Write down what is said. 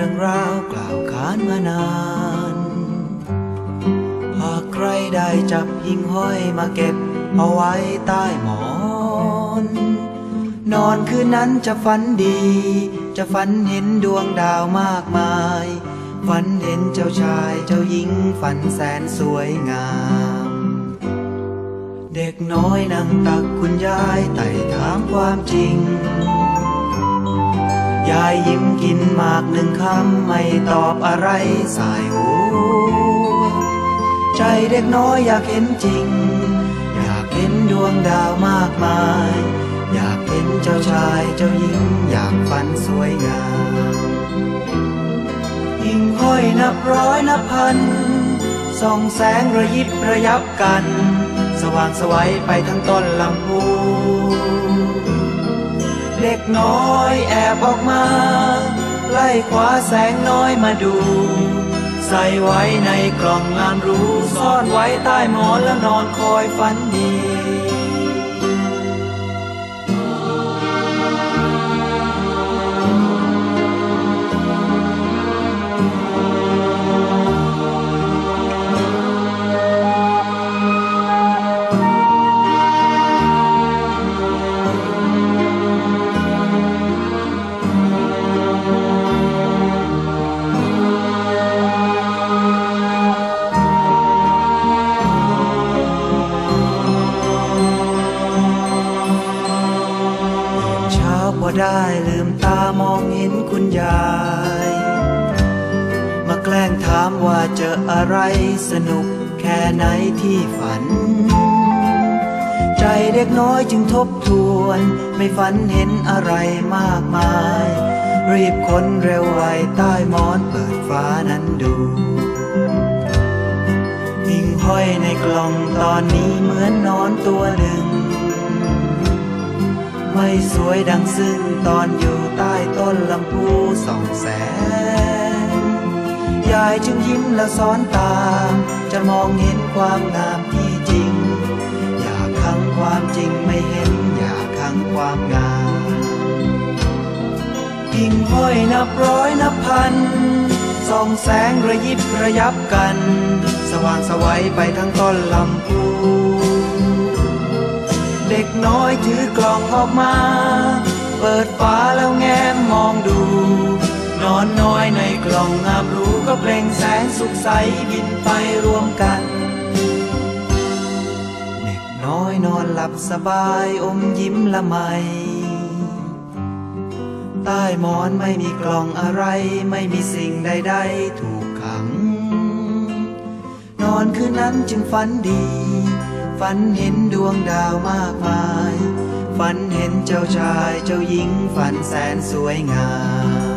รื่องราวกล่าวขานมานาน หากใครได้จับหิ่งห้อยมาเก็บ เอาไว้ใต้หมอน นอนคืนนั้นจะฝันดี จะฝันเห็นดวงดาวมากมาย ฝันเห็นเจ้าชายเจ้าหญิงฝันแสนสวยงาม เด็กน้อยนั่งตักคุณยายไต่ถามความจริง ยายยิ้มกินหมากหนึ่งคำไม่ตอบอะไรสายหูใจเด็กน้อยอยากเห็นจริง อยากเห็นดวงดาวมากมาย อยากเห็นเจ้าชายเจ้าหญิงอยากฝันสวยงามหิ่งห้อยนับร้อยนับพันส่องแสงระยิบระยับกัน สว่างสวัยไปทั้งต้นลำพู เด็กน้อยแอบออกมาไล่คว้าแสงน้อยมาดู ใส่ไว้ในกล่องงานรู้ ซ่อนไว้ใต้หมอนแล้วนอนคอยฝันดี พอได้ลืมตามองเห็นคุณยาย มาแกล้งถามว่าเจออะไรสนุกแค่ไหนที่ฝัน ใจเด็กน้อยจึงทบทวน ไม่ฝันเห็นอะไรมากมาย รีบค้นเร็วไวใต้หมอนเปิดฟ้านั้นดูหิ่งห้อยในกล่องตอนนี้เหมือนนอนตัวหนึ่ง ไม่สวยดังซึ่งตอนอยู่ใต้ต้นลำพูส่องแสง ยายจึงยิ้มและสอนตามจะมองเห็นความงามที่จริง อยากขังความจริงไม่เห็น อยากขังความงาม กิ่งห้อยนับร้อยนับพันส่องแสงระยิบระยับกัน สว่างสวัยไปทั้งต้นลำพู น้อยถือกล่องออกมา เปิดฝาแล้วแง้มมองดู นอนน้อยในกล่องงามรู้ก็เปล่งแสงสุขใสบินไปรวมกันเด็กน้อยนอนหลับสบายอมยิ้มละไม ใต้หมอนไม่มีกล่องอะไร ไม่มีสิ่งใดๆ ถูกขัง นอนคืนนั้นจึงฝันดี ฝันเห็นดวงดาวมากมาย ฝันเห็นเจ้าชายเจ้าหญิงฝันแสนสวยงาม